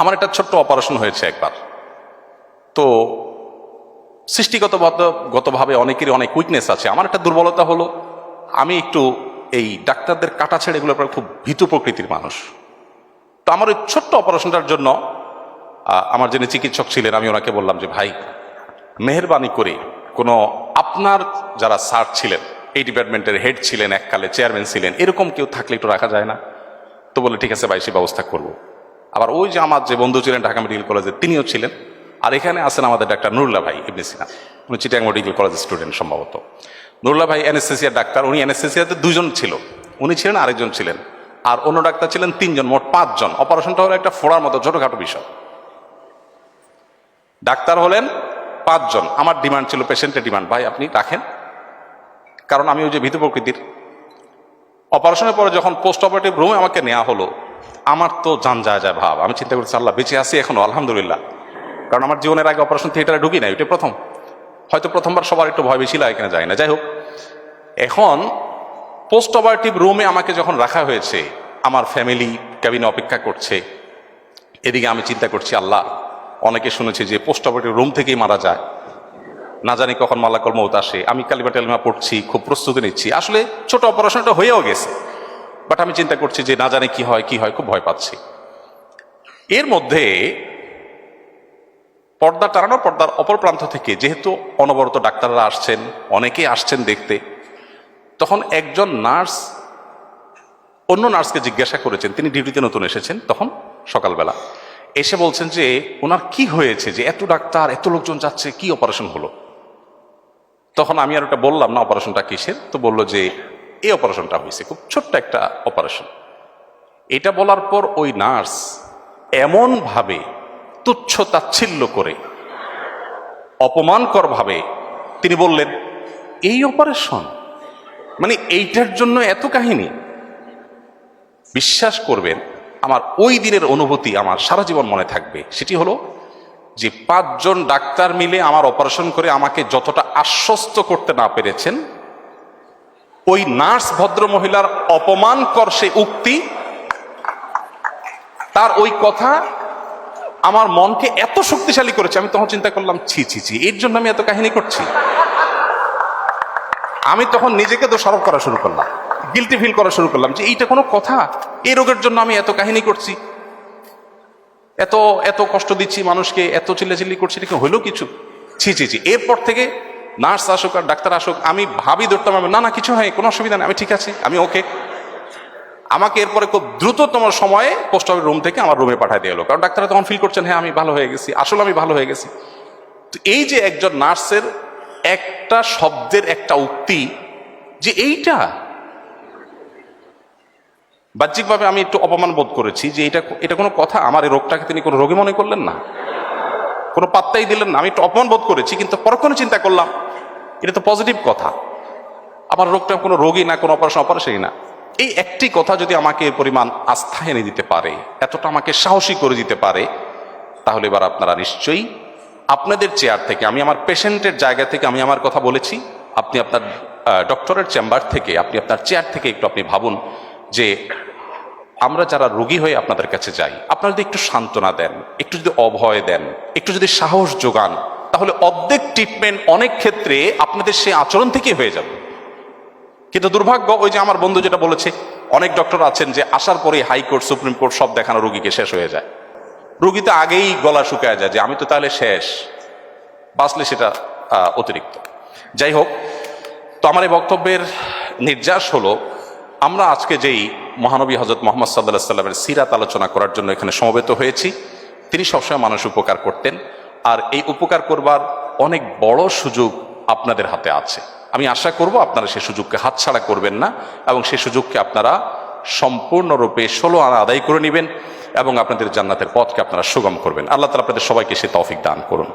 আমার একটা ছোট্ট অপারেশন হয়েছে একবার। তো সৃষ্টিগত গতভাবে অনেকেরই অনেক উইকনেস আছে। আমার একটা দুর্বলতা হলো, আমি একটু এই ডাক্তারদের কাটা ছেড়ে এগুলোর খুব ভীতু প্রকৃতির মানুষ। তো আমার ওই ছোট্ট অপারেশনটার জন্য আমার যিনি চিকিৎসক ছিলেন, আমি ওনাকে বললাম যে, ভাই, মেহরবানি করে কোনো আপনার যারা স্যার ছিলেন, এই ডিপার্টমেন্টের হেড ছিলেন, এককালে চেয়ারম্যান ছিলেন, এরকম কেউ থাকলে একটু রাখা যায় না? তো বলে, ঠিক আছে ভাই, সে ব্যবস্থা করব। আবার ওই যে আমার যে বন্ধু ছিলেন ঢাকা মেডিকেল কলেজে তিনিও ছিলেন। আর এখানে আছেন আমাদের ডাক্তার নুরুল্লাহ ভাই ইবনে সিনা। উনি চিটাং মেডিকেল কলেজের স্টুডেন্ট সম্ভবত। নুরুল্লাহ ভাই অ্যানেস্থেসিয়ার ডাক্তার, উনি অ্যানেস্থেসিয়াতে দুজন ছিল। উনি ছিলেন আরেকজন ছিলেন। আর অন্য ডাক্তার ছিলেন তিনজন, মোট পাঁচজন। অপারেশনটা হলো একটা ফোড়ার মতো, ছোটখাটো বিষয়। ডাক্তার হলেন পাঁচজন। আমার ডিমান্ড ছিল, পেশেন্টের ডিমান্ড। ভাই, আপনি রাখেন। কারণ আমি ওই যে ভীতু প্রকৃতির। অপারেশনের পরে যখন পোস্ট অপারেটিভ রুমে আমাকে নেওয়া হলো আমার তো জান যায় যায় ভাব। আমি চিন্তা করছি আল্লাহ, বেঁচে আছি এখনও, আলহামদুলিল্লাহ। কারণ আমার জীবনের আগে অপারেশন থিয়েটারে ঢুকি না এটা প্রথম। হয়তো প্রথমবার সবার একটু ভয় বেশি লাগে যায় না। যাই হোক, এখন পোস্ট অপারেটিভ রুমে আমাকে যখন রাখা হয়েছে, আমার ফ্যামিলি ক্যাবিনে অপেক্ষা করছে, এদিকে আমি চিন্তা করছি, আল্লাহ, অনেকে শুনেছি যে পোস্ট অপারেটিভ রুম থেকেই মারা যায়। না জানি কখন মালাকল মৌত আসে। আমি কালিমা টালিমা পড়ছি, খুব প্রস্তুতি নিচ্ছি। আসলে ছোট অপারেশনটা হয়েও গেছে। বাট আমি চিন্তা করছি যে না জানি কি হয় কি হয়, খুব ভয় পাচ্ছি। এর মধ্যে পর্দা টানানো পর্দার অপর প্রান্ত থেকে যেহেতু অনবরত ডাক্তাররা আসছেন অনেকেই আসছেন দেখতে, তখন একজন নার্স অন্য নার্সকে জিজ্ঞাসা করেছেন, তিনি ডিউটিতে নতুন এসেছেন, তখন সকালবেলা এসে বলছেন যে ওনার কি হয়েছে যে এত ডাক্তার, এত লোকজন যাচ্ছে, কি অপারেশন হলো? তখন আমি আর ওটা বললাম, না, অপারেশনটা কিসের? তো বলল যে এই অপারেশনটা হয়েছে, খুব ছোট্ট একটা অপারেশন। এটা বলার পর ওই নার্স এমনভাবে তুচ্ছ তাচ্ছিল্য করে অপমানকর ভাবে তিনি বললেন, এই অপারেশন? মানে এইটার জন্য এত কাহিনী? বিশ্বাস করবেন, আমার ওই দিনের অনুভূতি আমার সারা জীবন মনে থাকবে। সেটি হলো যে পাঁচজন ডাক্তার মিলে আমার অপারেশন করে আমাকে যতটা আশ্বস্ত করতে না পেরেছেন ওই নার্স ভদ্র মহিলার অপমানকর সে উক্তি, তার ওই কথা আমার মনকে এত শক্তিশালী করেছে, আমি তখন চিন্তা করলাম, ছি ছি ছি, এর জন্য আমি এত কাহিনী করছি। আমি তখন নিজেকে দোষারোপ করা শুরু করলাম গিলটি ফিল করা শুরু করলাম যে এইটা কোনো কথা, এই রোগের জন্য আমি এত কাহিনী করছি। এত এত কষ্ট দিচ্ছি মানুষকে, এত চিল্লাচিল্লি করছি, এটা কি হইল কিছু? ছি ছি ছি, এরপর থেকে নার্স আসুক আর ডাক্তার আসুক আমি ভাবি ধরতাম আমি, না না কিছু হয় কোনো অসুবিধা নেই আমি ঠিক আছি আমি ওকে আমাকে এরপরে খুব দ্রুততম সময়ে পোস্ট অফিস রুম থেকে আমার রুমে পাঠাই দিয়ে এলো কারণ ডাক্তাররা তখন ফিল করছেন হ্যাঁ আমি ভালো হয়ে গেছি আসলে আমি ভালো হয়ে গেছি। তো এই যে একজন নার্সের একটা শব্দের একটা উক্তি যে এইটা বাহ্যিকভাবে আমি একটু অপমান বোধ করেছি যে এটা এটা কোনো কথা আমার এই রোগটাকে তিনি কোনো রোগী মনে করলেন না কোনো পাত্তাই দিলেন না আমি একটু অপমান বোধ করেছি কিন্তু পরক্ষণে চিন্তা করলাম এটা তো পজিটিভ কথা। আমার রোগটা কোনো রোগী না, কোনো অপারেশন অপারেশনই না। এই একটি কথা যদি আমাকে পরিমাণ আস্থা এনে দিতে পারে, এতটা আমাকে সাহসী করে দিতে পারে, তাহলে এবার আপনারা নিশ্চয়ই আপনাদের চেয়ার থেকে, আমি আমার পেশেন্টের জায়গা থেকে আমি আমার কথা বলেছি, আপনি আপনার ডক্টরের চেম্বার থেকে, আপনি আপনার চেয়ার থেকে একটু আপনি ভাবুন যে আমরা যারা রোগী হয়ে আপনাদের কাছে যাই, আপনারা যদি একটু সান্ত্বনা দেন, একটু যদি অভয় দেন, একটু যদি সাহস যোগান তাহলে অর্ধেক ট্রিটমেন্ট অনেক ক্ষেত্রে আপনাদের সেই আচরণ থেকে হয়ে যাবে। কিন্তু দুর্ভাগ্য, ওই যে আমার বন্ধু যেটা বলেছে, অনেক ডক্টর আছেন যে আসার পরে হাইকোর্ট সুপ্রিম কোর্ট সব দেখানো রোগীকে শেষ হয়ে যায়। রোগী তো আগেই গলা শুকায় যায় যে আমি তো তাহলে শেষ। বাঁচলে সেটা অতিরিক্ত। যাই হোক, তো আমার এই বক্তব্যের নির্যাস হলো, আমরা আজকে যেই মহানবী হজরত মোহাম্মদ সাল্লাহ সাল্লামের সিরাত আলোচনা করার জন্য এখানে সমবেত হয়েছি, তিনি সবসময় মানুষ উপকার করতেন। আর এই উপকার করবার অনেক বড় সুযোগ আপনাদের হাতে আছে। আমি আশা করব আপনারা সেই সুযোগকে হাতছাড়া করবেন না এবং সেই সুযোগকে আপনারা সম্পূর্ণরূপে ষোলো আনা আদায় করে নেবেন এবং আপনাদের জান্নাতের পথকে আপনারা সুগম করবেন। আল্লাহ তালা আপনাদের সবাইকে সে তৌফিক দান করুন।